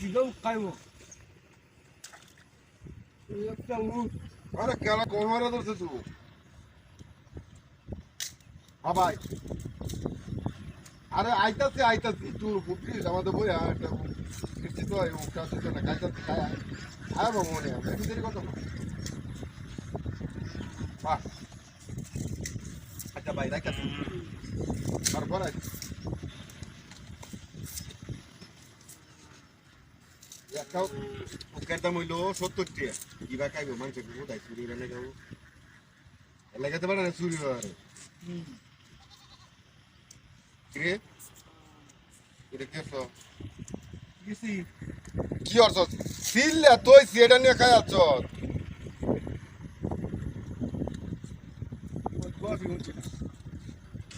Kilo খাইব একটা উঠ আরে কেলা কোমারে ধরছে হ্যাঁ ভাই আরে আইতাছি আইতাছি। তুই বুঝছিস আমাদের বই আর একটা কিস্তি তো খাইতাছি খাই আয় আয় বাবু, মনে হয়। বাহ। আচ্ছা ভাই রাখাছি তারপর আয়। একটাও উকের দাম হইল সত্তর টাকা। কিবা খাইবো মাংস কোথায় চুরি রান্না খাব। লাগাতে পারে না, চুরি হয় কিরে? এটা কি অর্থ? গেছি কি অর্থ? সিললে তুই সেটা নিয়ে খাই আছ। না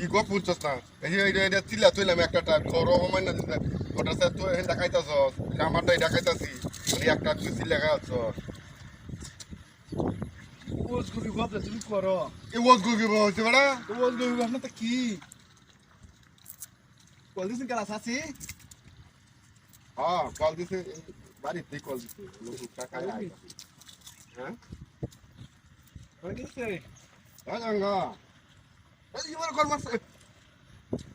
কি গপ বুঝছস না? এই যে এটা এটা তুইলাম একটা টাইম তোর অপমান না দিতে ওটা স্যার তুই হেন আমারটা এটা খাইতাছি মানে একটা তুই খাই আছ। ওজ গল্প তুমি করো এই ওজ গুগি হইছে বেড়া। ওজ কবি গল্প তো কি? কল দিছেন কালা সাসি হ্যাঁ কল দিছে। বাড়িতে কল দিছে। লোক টাকা হ্যাঁ কল দিছে হ্যাঁ গঙ্গা এই এবার কল মারছে?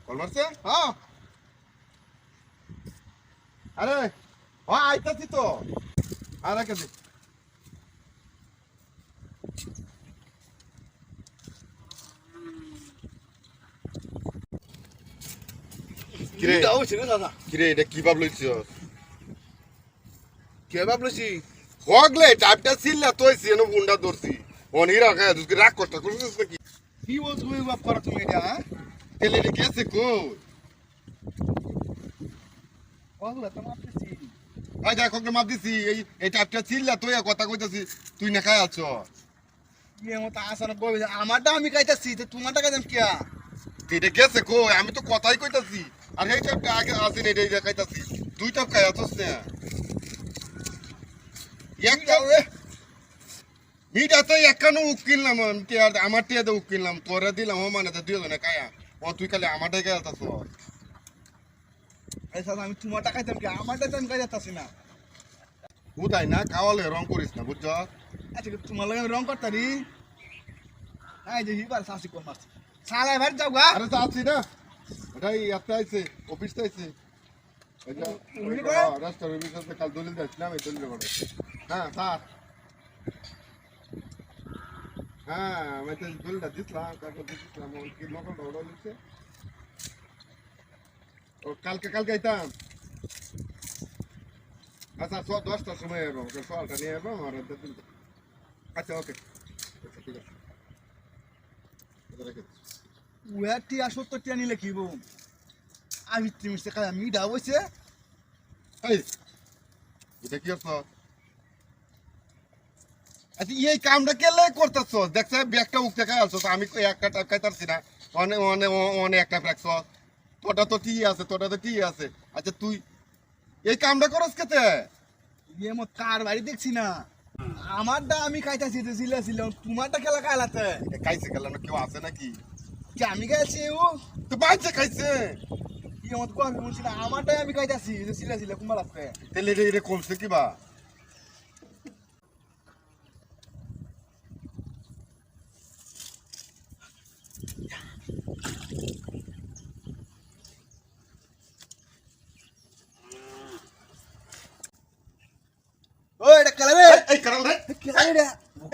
কল মারছে? হ্যাঁ। আরে আইতাছি তো। আরে কে কিরে? এটা হচ্ছে না দাদা। কিরে এটা কি ভাবলইছ কে ভাবলছি হগলে টাইপটা সিল্লা তুই সিনো গুন্ডা ধরছি। অনিরা তুই রাগ করতে করছিস নাকি? কি ওজ কবি গল্প করো তুমি এটা হ্যাঁ? তেলে এটা গেছে কই? ওগুলা তো মাপতেছি। ভাই দেখ ওকে মাপ দিছি এই এই টাইপটা সিল্লা তুই কথা কইতাছি তুই না খাই আছো? ইয়ে মতো আসার কবি আমারটা আমি খাইতেছি তো তোমারটা খাইতাম কিয়া? এটা গেছে কই? আমি তো কথাই কইতাছি। আর এই টাইপটা আগে আসেন এটা খাইতাছি। দুই টাইপ খাই আছোস না? একটা মিটা তো একখানো উক কিনলাম আমার টিয়া তো উক কিনলাম তোরা দিলাম ও মানে তো দিও না কায়া। ও তুই খালি আমারটাই এই সাথে আমি তোমারটা খাইতাম কি? আমারটা তো আমি খাইতাছি না। উদাই না খাওয়ালে রং করিস না বুঝছ? আচ্ছা তোমার লাগে রং করতারি এই যে হিবার শাসি কোন মারছে। সালাই ভাই যাও গা। আরে তো আছি না এটাই একটা আইছে অফিস তো আইছে রাস্তার অফিস কাল দলিল যাচ্ছিলাম এই দলিল হ্যাঁ স্যার হ্যাঁ আমি তো দলিলটা দিছিলাম কালকে দিছিলাম ওর কি লোকাল ও কালকে কালকে আইতাম। আচ্ছা দশটার সময় এলো ওকে সকালটা নিয়ে এলো আর আচ্ছা ওকে। আচ্ছা ঠিক আছে। উয়ার টিয়া সত্তর টিয়া নিলে কি বউ আমি মিঠা বসে এই এটা কি অর্থ? আচ্ছা এই কামটা কেলে করতেছ? দেখছে ব্যাগটা উঠতে খাই আছো আমি একটা টাকা খাইতারছি না। অনেক অনেক অনেক একটা ফ্যাক্স তোটা তো ঠিক আছে তোটা তো ঠিক আছে। আচ্ছা তুই এই কামটা করস কেতে? ইয়ে মত কার বাড়ি দেখছি না। আমারটা আমি খাইতাছি তো ছিল ছিল তোমারটা খেলা খাইলাতে? খাইছে গেল না কেউ আছে নাকি? কি আমি খাইছি ও? তো বাইছে খাইছে। ইয়ে মত কম বলছি না আমারটাই আমি খাইতাছি যে ছিল কুমার আছে? এটা এটা কমছে কিবা ও এটা খেলা রে এই কারণ রে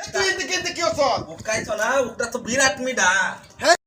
তুই এদিকে এদিকে কি অছ উকাইছো না উকটা তো বিরাট মিডা